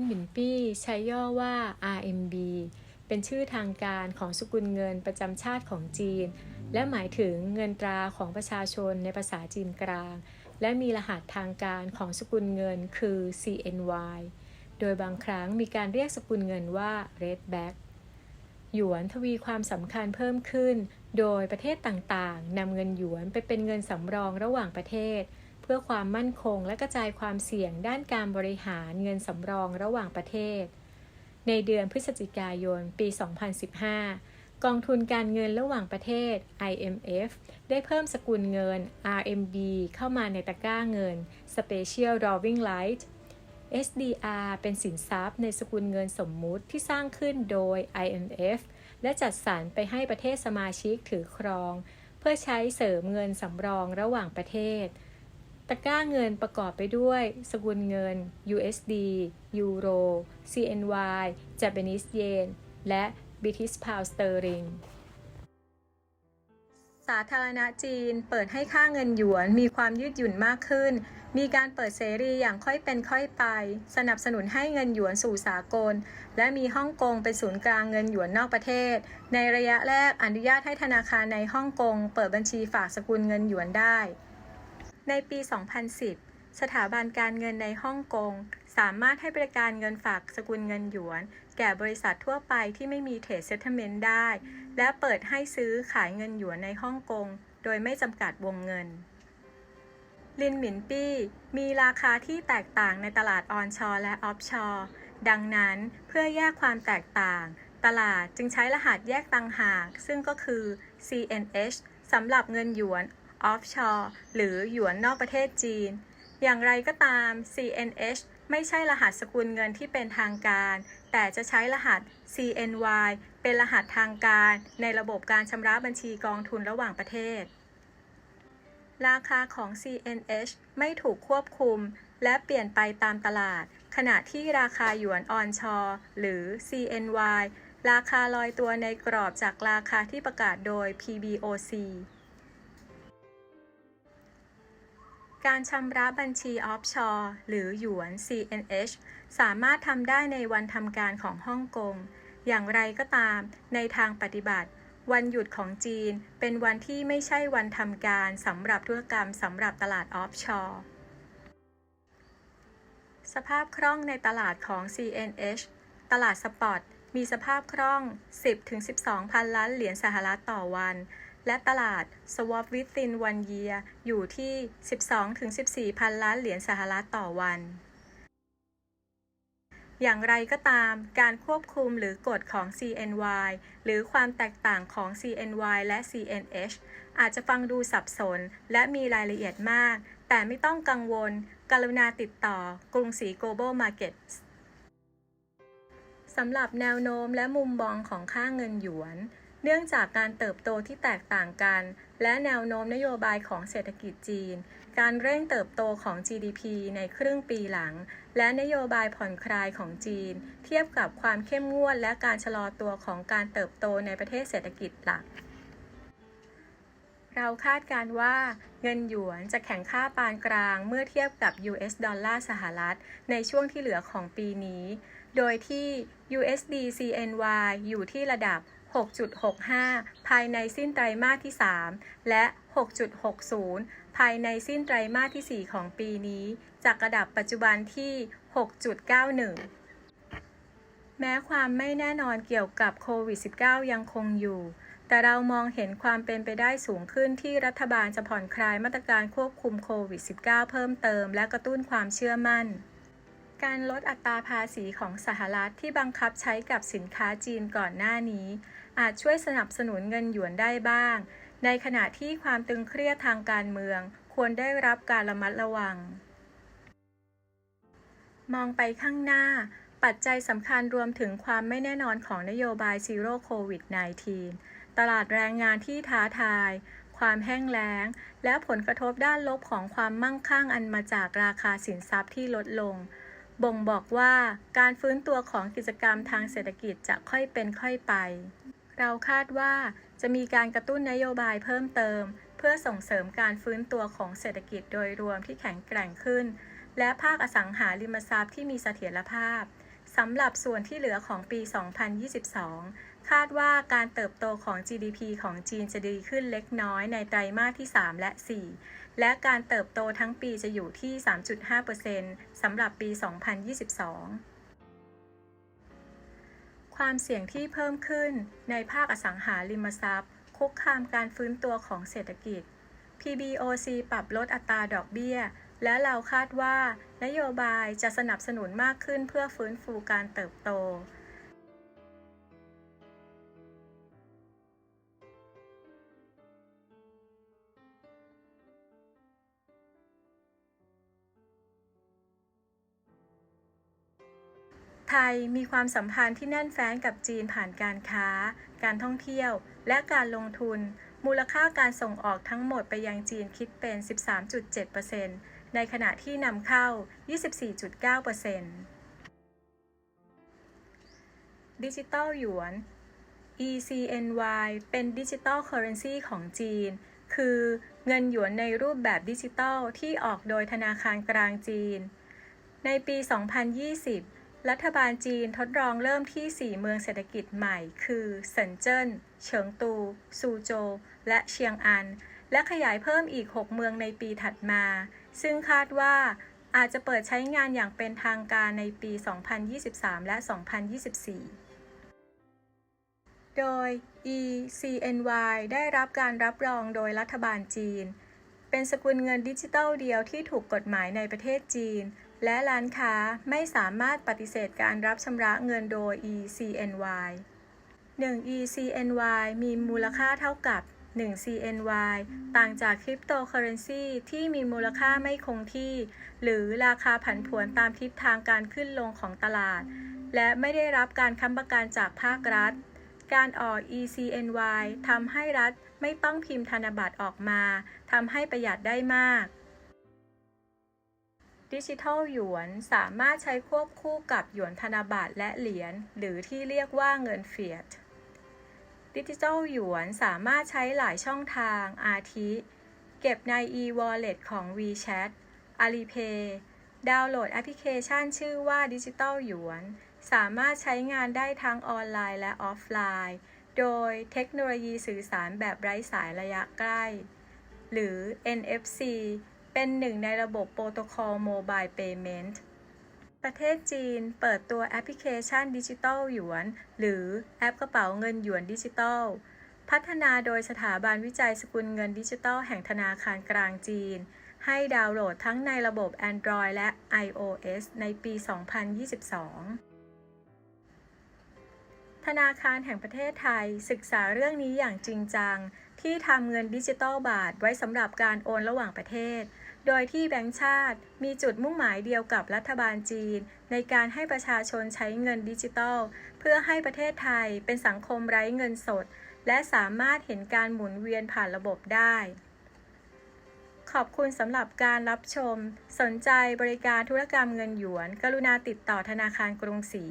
นหมินปี้ใช้ย่อว่า RMB เป็นชื่อทางการของสกุลเงินประจำชาติของจีน และหมายถึงเงินตราของประชาชนในภาษาจีนกลาง และมีรหัสทางการของสกุลเงินคือ CNY โดยบางครั้งมีการเรียกสกุลเงินว่า Redback หยวนทวีความสำคัญเพิ่มขึ้น โดยประเทศต่างๆนำเงินหยวนไปเป็นเงินสำรองระหว่างประเทศ พื่อความมั่นคงและกระจายความเสี่ยงด้านการบริหารเงินสำรองระหว่างประเทศ ในเดือนพฤศจิกายน ปี 2015 กองทุนการเงินระหว่างประเทศ IMF ได้เพิ่มสกุลเงิน RMB เข้ามาในตะกร้าเงิน Special Drawing Right SDR เป็นสินทรัพย์ในสกุลเงินสมมุติที่สร้างขึ้นโดย IMF และจัดสรรไปให้ประเทศสมาชิกถือครอง เพื่อใช้เสริมเงินสำรองระหว่างประเทศ ตะกร้าเงินประกอบไปด้วย สกุลเงิน USD ยูโร CNY Japanese Yen และ British Pound Sterling สาธารณจีนเปิดให้ค่าเงินหยวนมีความยืดหยุ่นมากขึ้น มีการเปิดเสรีอย่างค่อยเป็นค่อยไป สนับสนุนให้เงินหยวนสู่สากล และมีฮ่องกงเป็นศูนย์กลางเงินหยวนนอกประเทศ ในระยะแรกอนุญาตให้ธนาคารในฮ่องกงเปิดบัญชีฝากสกุลเงินหยวนได้ ในปี 2010 สถาบันการเงินในฮ่องกง สามารถให้บริการเงินฝากสกุลเงินหยวน แก่บริษัททั่วไปที่ไม่มีเทรดเซ t เ e เมนต์ได้ และเปิดให้ซื้อขายเงินหยวนในฮ่องกง โดยไม่จำกัดวงเงินลินหมินปี้มีราคาที่แตกต่างในตลาดออนชอและออฟชอดังนั้นเพื่อแยกความแตกต่าง ตลาดจึงใช้รหัสแยกต่างหาก ซึ่งก็คือ CNH สำหรับเงินหยวน ออฟชอหรือหยวนนอกประเทศจีน อย่างไรก็ตาม CNH ไม่ใช่รหัสสกุลเงินที่เป็นทางการ แต่จะใช้รหัส CNY เป็นรหัสทางการในระบบการชำระบัญชีกองทุนระหว่างประเทศ ราคาของ CNH ไม่ถูกควบคุม และเปลี่ยนไปตามตลาด ขณะที่ราคาหยวนออนชอหรือ CNY ราคาลอยตัวในกรอบจากราคาที่ประกาศโดย PBOC การชำระบัญชีออฟชอร์หรือหยวน CNH สามารถทำได้ในวันทำการของฮ่องกง อย่างไรก็ตาม ในทางปฏิบัติ วันหยุดของจีนเป็นวันที่ไม่ใช่วันทำการสำหรับธุรกรรมสำหรับตลาดออฟชอร์สภาพคล่องในตลาดของ CNH ตลาดสปอตมีสภาพคล่อง 10-12 พันล้านเหรียญสหรัฐต่อวัน และตลาด Swap Within One Year อยู่ที่ 12-14 พันล้านเหรียญสหรัฐต่อวัน อย่างไรก็ตาม การควบคุมหรือกฎของ CNY หรือความแตกต่างของ CNY และ CNH อาจจะฟังดูสับสนและมีรายละเอียดมาก แต่ไม่ต้องกังวล กรุณาติดต่อกรุงศรี Global Markets สำหรับแนวโน้มและมุมมองของค่าเงินหยวน เนื่องจากการเติบโตที่แตกต่างกัน และแนวโน้มนโยบายของเศรษฐกิจจีน การเร่งเติบโตของ GDP ในครึ่งปีหลัง และนโยบายผ่อนคลายของจีน เทียบกับความเข้มงวดและการชะลอตัวของการเติบโตในประเทศเศรษฐกิจหลัก เราคาดการว่าเงินหยวนจะแข็งค่าปานกลางเมื่อเทียบกับ US ดอลลาร์สหรัฐ ในช่วงที่เหลือของปีนี้ โดยที่ USD CNY อยู่ที่ระดับ 6.65 ภายในสิ้นไตรมาสที่ 3 และ 6.60 ภายในสิ้นไตรมาสที่ 4 ของปีนี้ จากระดับปัจจุบันที่ 6.91 แม้ความไม่แน่นอนเกี่ยวกับโควิด -19 ยังคงอยู่แต่เรามองเห็นความเป็นไปได้สูงขึ้นที่รัฐบาลจะผ่อนคลายมาตรการควบคุมโควิด -19 เพิ่มเติมและกระตุ้นความเชื่อมั่น การลดอัตราภาษีของสหรัฐที่บังคับใช้กับสินค้าจีนก่อนหน้านี้ อาจช่วยสนับสนุนเงินหยวนได้บ้าง ในขณะที่ความตึงเครียดทางการเมือง ควรได้รับการระมัดระวัง มองไปข้างหน้า ปัจจัยสำคัญรวมถึงความไม่แน่นอนของนโยบายซีโร่โควิด -19 ตลาดแรงงานที่ท้าทายความแห้งแล้ง และผลกระทบด้านลบของความมั่งคั่งอันมาจากราคาสินทรัพย์ที่ลดลง บ่งบอกว่าการฟื้นตัวของกิจกรรมทางเศรษฐกิจจะค่อยเป็นค่อยไป เราคาดว่าจะมีการกระตุ้นนโยบายเพิ่มเติม เพื่อส่งเสริมการฟื้นตัวของเศรษฐกิจโดยรวมที่แข็งแกร่งขึ้น และภาคอสังหาริมทรัพย์ที่มีเสถียรภาพสำหรับส่วนที่เหลือของปี 2022 คาดว่าการเติบโตของ GDP ของจีนจะดีขึ้นเล็กน้อยในไตรมาสที่ 3 และ 4 และการเติบโตทั้งปีจะอยู่ที่ 3.5%สำหรับปี 2022 ความเสี่ยงที่เพิ่มขึ้นในภาคอสังหาริมทรัพย์ คุกคามการฟื้นตัวของเศรษฐกิจ PBOC ปรับลดอัตราดอกเบี้ย และเราคาดว่านโยบายจะสนับสนุนมากขึ้นเพื่อฟื้นฟูการเติบโต ไทยมีความสัมพันธ์ที่แน่นแฟ้นกับจีนผ่านการค้า การท่องเที่ยว และการลงทุน มูลค่าการส่งออกทั้งหมดไปยังจีนคิดเป็น 13.7%ในขณะที่นำเข้า 24.9%ดิจิตอลหยวน ECNY เป็นดิจิตอลเคอเรนซีของจีน คือเงินหยวนในรูปแบบดิจิตอลที่ออกโดยธนาคารกลางจีน ในปี 2020 รัฐบาลจีนทดลองเริ่มที่ 4 เมืองเศรษฐกิจใหม่ คือเซินเจิ้น เฉิงตู ซูโจว และเชียงอัน และขยายเพิ่มอีก 6 เมืองในปีถัดมา ซึ่งคาดว่าอาจจะเปิดใช้งานอย่างเป็นทางการในปี 2023 และ 2024 โดย ECNY ได้รับการรับรองโดยรัฐบาลจีน เป็นสกุลเงินดิจิทัลเดียวที่ถูกกฎหมายในประเทศจีน และร้านค้าไม่สามารถปฏิเสธการรับชำระเงินโดย ECNY 1 ECNY มีมูลค่าเท่ากับ 1 CNY ต่างจากคริปโตเคอเรนซีที่มีมูลค่าไม่คงที่ หรือราคาผันผวนตามทิศทางการขึ้นลงของตลาด และไม่ได้รับการค้ำประกันจากภาครัฐ การออก ECNY ทำให้รัฐไม่ต้องพิมพ์ธนบัตรออกมาทำให้ประหยัดได้มาก ดิจิทัลหยวนสามารถใช้ควบคู่กับหยวนธนบัตรและเหรียญหรือที่เรียกว่าเงินเฟียตดิจิทัลหยวนสามารถใช้หลายช่องทาง อาทิ เก็บใน e-wallet ของ WeChat Alipay ดาวน์โหลดแอปพลิเคชันชื่อว่าดิจิทัลหยวน สามารถใช้งานได้ทั้งออนไลน์และออฟไลน์ โดยเทคโนโลยีสื่อสารแบบไร้สายระยะใกล้ หรือ NFC เป็นหนึ่งในระบบโปรโตคอลโมบายเพย์เมนต์ประเทศจีนเปิดตัวแอปพลิเคชันดิจิทัลหยวน หรือแอปกระเป๋าเงินหยวนดิจิทัลพัฒนาโดยสถาบันวิจัยสกุลเงินดิจิทัลแห่งธนาคารกลางจีน ให้ดาวน์โหลดทั้งในระบบ Android และ iOS ในปี 2022 ธนาคารแห่งประเทศไทยศึกษาเรื่องนี้อย่างจริงจัง ที่ทำเงินดิจิตอลบาทไว้สำหรับการโอนระหว่างประเทศ โดยที่แบงก์ชาติมีจุดมุ่งหมายเดียวกับรัฐบาลจีน ในการให้ประชาชนใช้เงินดิจิตอลเพื่อให้ประเทศไทยเป็นสังคมไร้เงินสด และสามารถเห็นการหมุนเวียนผ่านระบบได้ ขอบคุณสำหรับการรับชม สนใจบริการธุรกรรมเงินหยวน กรุณาติดต่อธนาคารกรุงศรี